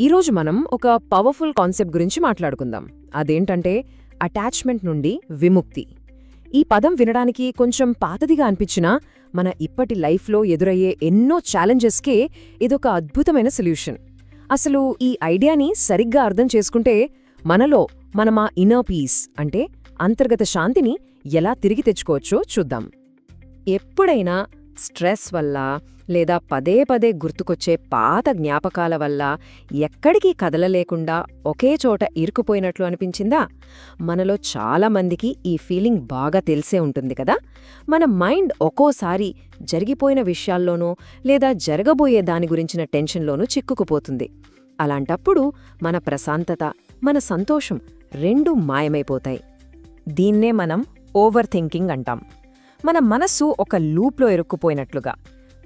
ఈరోజు మనం ఒక పవర్ఫుల్ కాన్సెప్ట్ గురించి మాట్లాడుకుందాం. అదేంటంటే అటాచ్మెంట్ నుండి విముక్తి. ఈ పదం వినడానికి కొంచెం పాతదిగా అనిపించినా మన ఇప్పటి లైఫ్లో ఎదురయ్యే ఎన్నో ఛాలెంజెస్కే ఇదొక అద్భుతమైన సొల్యూషన్ అసలు ఈ ఐడియాని సరిగ్గా అర్థం చేసుకుంటే మనలో మన మా ఇన్నర్ పీస్ అంటే అంతర్గత శాంతిని ఎలా తిరిగి తెచ్చుకోవచ్చో చూద్దాం. ఎప్పుడైనా స్ట్రెస్ వల్ల లేదా పదే పదే గుర్తుకొచ్చే పాత జ్ఞాపకాల వల్ల ఎక్కడికి కదలలేకుండా ఒకే చోట ఇరుకుపోయినట్లు అనిపించిందా? మనలో చాలామందికి ఈ ఫీలింగ్ బాగా తెలిసే ఉంటుంది కదా? మన మైండ్ ఒక్కోసారి జరిగిపోయిన విషయాల్లోనూ లేదా జరగబోయే దాని గురించిన టెన్షన్లోనూ చిక్కుకుపోతుంది. అలాంటప్పుడు మన ప్రశాంతత మన సంతోషం రెండూ మాయమైపోతాయి. దీన్నే మనం ఓవర్ థింకింగ్ అంటాం. మన మనస్సు ఒక లూప్లో ఇరుక్కుపోయినట్లుగా.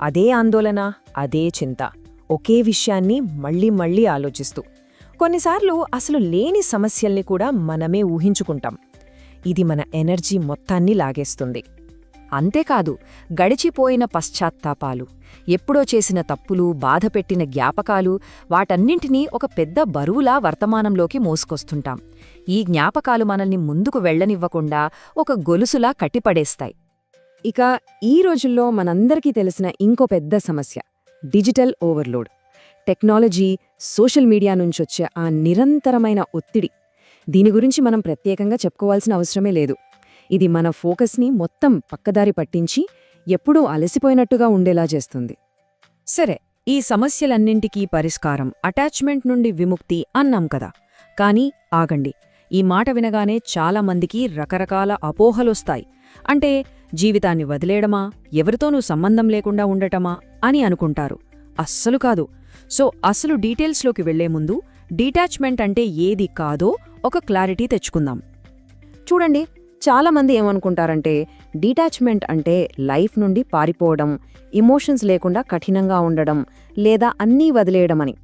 అదే ఆందోళన అదే చింత. ఒకే విషయాన్ని మళ్ళీ మళ్ళీ ఆలోచిస్తూ. కొన్నిసార్లు అసలు లేని సమస్యల్ని కూడా మనమే ఊహించుకుంటాం. ఇది మన ఎనర్జీ మొత్తాన్ని లాగేస్తుంది. అంతేకాదు గడిచిపోయిన పశ్చాత్తాపాలు ఎప్పుడో చేసిన తప్పులు బాధపెట్టిన జ్ఞాపకాలు వాటన్నింటినీ ఒక పెద్ద బరువులా వర్తమానంలోకి మోసుకొస్తుంటాం. ఈ జ్ఞాపకాలు మనల్ని ముందుకు వెళ్ళనివ్వకుండా ఒక గొలుసులా కట్టిపడేస్తాయి. ఇక ఈ రోజుల్లో మనందరికీ తెలిసిన ఇంకో పెద్ద సమస్య digital overload. Technology social media నుంచొచ్చే ఆ నిరంతరమైన ఒత్తిడి. దీని గురించి మనం ప్రత్యేకంగా చెప్పుకోవాల్సిన అవసరమే లేదు. ఇది మన ఫోకస్ని మొత్తం పక్కదారి పట్టించి ఎప్పుడూ అలసిపోయినట్టుగా ఉండేలా చేస్తుంది. సరే ఈ సమస్యలన్నింటికీ పరిష్కారం అటాచ్మెంట్ నుండి విముక్తి అన్నాం కదా. కానీ ఆగండి ఈ మాట వినగానే చాలామందికి రకరకాల అపోహలొస్తాయి. అంటే జీవితాన్ని వదిలేయడమా? ఎవరితోనూ సంబంధం లేకుండా ఉండటమా? అని అనుకుంటారు. అస్సలు కాదు. సో అసలు డీటెయిల్స్లోకి వెళ్ళే ముందు డీటాచ్మెంట్ అంటే ఏది కాదో ఒక క్లారిటీ తెచ్చుకుందాం. చూడండి చాలామంది ఏమనుకుంటారంటే డీటాచ్మెంట్ అంటే లైఫ్ నుండి పారిపోవడం ఇమోషన్స్ లేకుండా కఠినంగా ఉండడం లేదా అన్నీ వదిలేయడమని.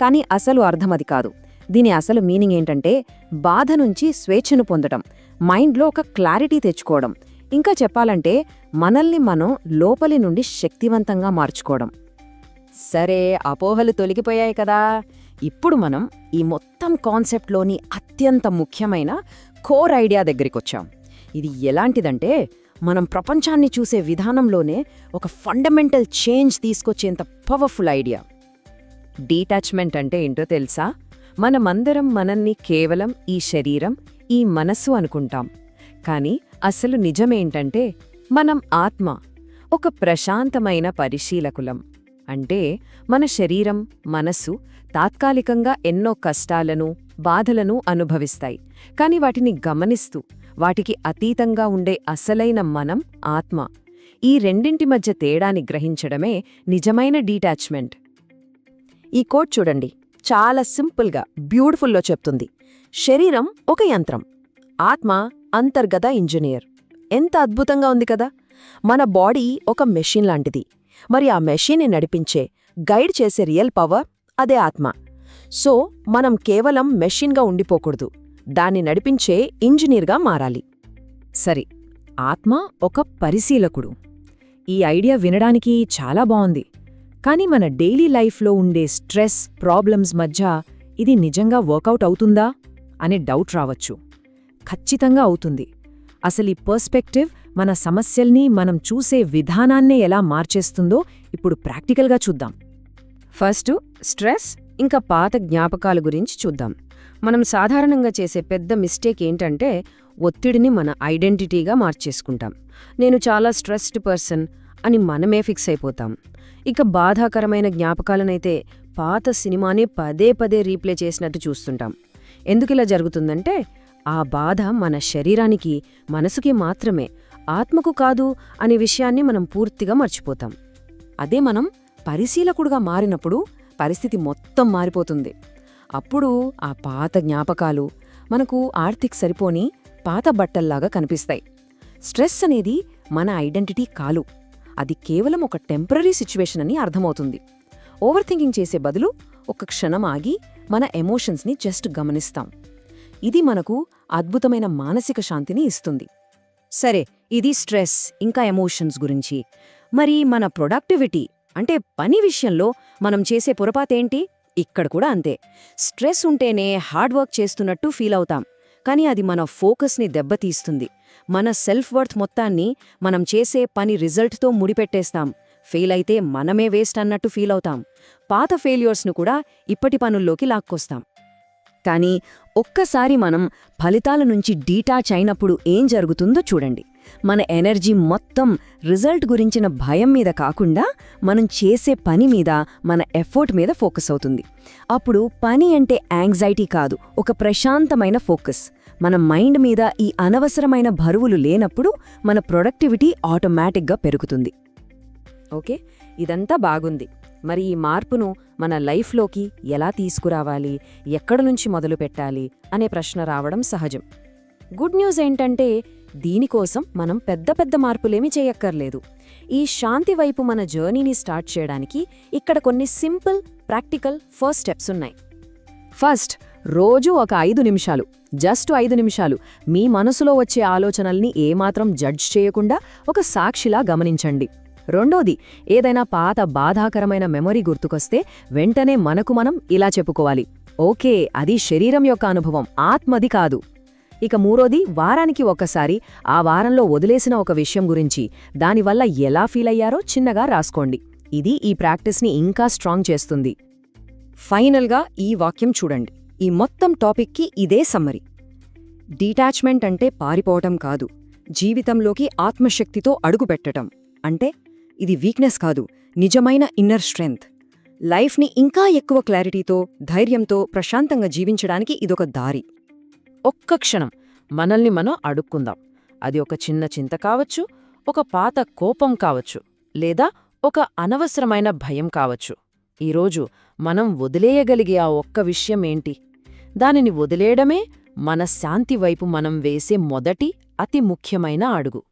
కానీ అసలు అర్థమది కాదు. దీని అసలు మీనింగ్ ఏంటంటే బాధ నుంచి స్వేచ్ఛను పొందడం మైండ్లో ఒక క్లారిటీ తెచ్చుకోవడం. ఇంకా చెప్పాలంటే మనల్ని మనం లోపలి నుండి శక్తివంతంగా మార్చుకోవడం. సరే అపోహలు తొలగిపోయాయి కదా. ఇప్పుడు మనం ఈ మొత్తం కాన్సెప్ట్లోని అత్యంత ముఖ్యమైన కోర్ ఐడియా దగ్గరికొచ్చాం. ఇది ఎలాంటిదంటే మనం ప్రపంచాన్ని చూసే విధానంలోనే ఒక ఫండమెంటల్ చేంజ్ తీసుకొచ్చేంత పవర్ఫుల్ ఐడియా. డీటాచ్మెంట్ అంటే ఏంటో తెలుసా? మనమందరం మనల్ని కేవలం ఈ శరీరం ఈ మనస్సు అనుకుంటాం. కానీ అసలు నిజమేంటంటే మనం ఆత్మ ఒక ప్రశాంతమైన పరిశీలకులం. అంటే మన శరీరం మనస్సు తాత్కాలికంగా ఎన్నో కష్టాలను బాధలను అనుభవిస్తాయి. కాని వాటిని గమనిస్తూ వాటికి అతీతంగా ఉండే అసలైన మనం ఆత్మ. ఈ రెండింటి మధ్య తేడాని గ్రహించడమే నిజమైన డీటాచ్మెంట్. ఈ కోట్ చూడండి. చాలా సింపుల్గా బ్యూటిఫుల్లో చెప్తుంది. శరీరం ఒక యంత్రం. ఆత్మ అంతర్గత ఇంజనీర్. ఎంత అద్భుతంగా ఉంది కదా! మన బాడీ ఒక మెషిన్ లాంటిది. మరి ఆ మెషిన్ని నడిపించే గైడ్ చేసే రియల్ పవర్ అదే ఆత్మ. సో మనం కేవలం మెషిన్గా ఉండిపోకూడదు. దాన్ని నడిపించే ఇంజనీర్గా మారాలి. సరే ఆత్మ ఒక పరిశీలకుడు. ఈ ఐడియా వినడానికి చాలా బాగుంది. కానీ మన డైలీ లైఫ్లో ఉండే స్ట్రెస్ ప్రాబ్లమ్స్ మధ్య ఇది నిజంగా వర్కౌట్ అవుతుందా? అనే డౌట్ రావచ్చు. ఖచ్చితంగా అవుతుంది. అసలు ఈ పర్స్పెక్టివ్ మన సమస్యల్ని మనం చూసే విధానాన్నే ఎలా మార్చేస్తుందో ఇప్పుడు ప్రాక్టికల్గా చూద్దాం. ఫస్ట్ స్ట్రెస్ ఇంకా పాత జ్ఞాపకాల గురించి చూద్దాం. మనం సాధారణంగా చేసే పెద్ద మిస్టేక్ ఏంటంటే ఒత్తిడిని మన ఐడెంటిటీగా మార్చేసుకుంటాం. నేను చాలా స్ట్రెస్డ్ పర్సన్ అని మనమే ఫిక్స్ అయిపోతాం. ఇక బాధాకరమైన జ్ఞాపకాలనైతే పాత సినిమానే పదే పదే రీప్లే చేసినట్టు చూస్తుంటాం. ఎందుకిలా జరుగుతుందంటే ఆ బాధ మన శరీరానికి మనసుకి మాత్రమే ఆత్మకు కాదు అనే విషయాన్ని మనం పూర్తిగా మర్చిపోతాం. అదే మనం పరిశీలకుడుగా మారినప్పుడు పరిస్థితి మొత్తం మారిపోతుంది. అప్పుడు ఆ పాత జ్ఞాపకాలు మనకు ఆర్థిక సరిపోని పాత బట్టల్లాగా కనిపిస్తాయి. స్ట్రెస్ అనేది మన ఐడెంటిటీ కాలు. అది కేవలం ఒక టెంపరీ సిచ్యువేషన్ అని అర్థమవుతుంది. ఓవర్ థింకింగ్ చేసే బదులు ఒక క్షణం ఆగి మన ఎమోషన్స్ని జస్ట్ గమనిస్తాం. ఇది మనకు అద్భుతమైన మానసిక శాంతిని ఇస్తుంది. సరే ఇది స్ట్రెస్ ఇంకా ఎమోషన్స్ గురించి. మరి మన ప్రొడక్టివిటీ అంటే పని విషయంలో మనం చేసే పొరపాతేంటి? ఇక్కడ కూడా అంతే. స్ట్రెస్ ఉంటేనే హార్డ్ వర్క్ చేస్తున్నట్టు ఫీల్ అవుతాం. కానీ అది మన ఫోకస్ని దెబ్బతీస్తుంది. మన సెల్ఫ్ వర్త్ మొత్తాన్ని మనం చేసే పని రిజల్ట్తో ముడిపెట్టేస్తాం. ఫెయిల్ అయితే మనమే వేస్ట్ అన్నట్టు ఫీల్ అవుతాం. పాత ఫెయిల్యూర్స్ను కూడా ఇప్పటి పనుల్లోకి లాక్కొస్తాం. కానీ ఒక్కసారి మనం ఫలితాల నుంచి డీటాచ్ అయినప్పుడు ఏం జరుగుతుందో చూడండి. మన ఎనర్జీ మొత్తం రిజల్ట్ గురించిన భయం మీద కాకుండా మనం చేసే పని మీద మన ఎఫర్ట్ మీద ఫోకస్ అవుతుంది. అప్పుడు పని అంటే యాంగ్జైటీ కాదు ఒక ప్రశాంతమైన ఫోకస్. మన మైండ్ మీద ఈ అనవసరమైన బరువులు లేనప్పుడు మన ప్రొడక్టివిటీ ఆటోమేటిక్గా పెరుగుతుంది. ఓకే? ఇదంతా బాగుంది. మరి ఈ మార్పును మన లైఫ్లోకి ఎలా తీసుకురావాలి? ఎక్కడ నుంచి మొదలు పెట్టాలి? అనే ప్రశ్న రావడం సహజం. గుడ్ న్యూస్ ఏంటంటే దీనికోసం మనం పెద్ద పెద్ద మార్పులేమీ చేయక్కర్లేదు. ఈ శాంతి వైపు మన జర్నీని స్టార్ట్ చేయడానికి ఇక్కడ కొన్ని సింపుల్ ప్రాక్టికల్ ఫస్ట్ స్టెప్స్ ఉన్నాయి. ఫస్ట్ రోజు ఒక ఐదు నిమిషాలు జస్ట్ ఐదు నిమిషాలు. మీ మనసులో వచ్చే ఆలోచనల్ని ఏమాత్రం జడ్జ్ చేయకుండా ఒక సాక్షిలా గమనించండి. రెండోది ఏదైనా పాత బాధాకరమైన మెమొరీ గుర్తుకొస్తే వెంటనే మనకు మనం ఇలా చెప్పుకోవాలి. ఓకే అది శరీరం యొక్క అనుభవం ఆత్మది కాదు. ఇక మూడోది వారానికి ఒక్కసారి ఆ వారంలో వదిలేసిన ఒక విషయం గురించి దానివల్ల ఎలా ఫీల్ అయ్యారో చిన్నగా రాసుకోండి. ఇది ఈ ప్రాక్టీస్ని ఇంకా స్ట్రాంగ్ చేస్తుంది. ఫైనల్గా ఈ వాక్యం చూడండి. ఈ మొత్తం టాపిక్కి ఇదే సమ్మరి. డీటాచ్మెంట్ అంటే పారిపోవటం కాదు. జీవితంలోకి ఆత్మశక్తితో అడుగుపెట్టటం. అంటే ఇది వీక్నెస్ కాదు నిజమైన ఇన్నర్ స్ట్రెంగ్త్ లైఫ్ని ఇంకా ఎక్కువ క్లారిటీతో ధైర్యంతో ప్రశాంతంగా జీవించడానికి ఇదొక దారి. ఒక్క క్షణం మనల్ని మనం అడుక్కుందాం. అది ఒక చిన్న చింత కావచ్చు ఒక పాత కోపం కావచ్చు లేదా ఒక అనవసరమైన భయం కావచ్చు. ఈరోజు మనం వదిలేయగలిగే ఆ ఒక్క విషయం ఏంటి? దానిని వదిలేయడమే మన శాంతి వైపు మనం వేసే మొదటి అతి ముఖ్యమైన అడుగు.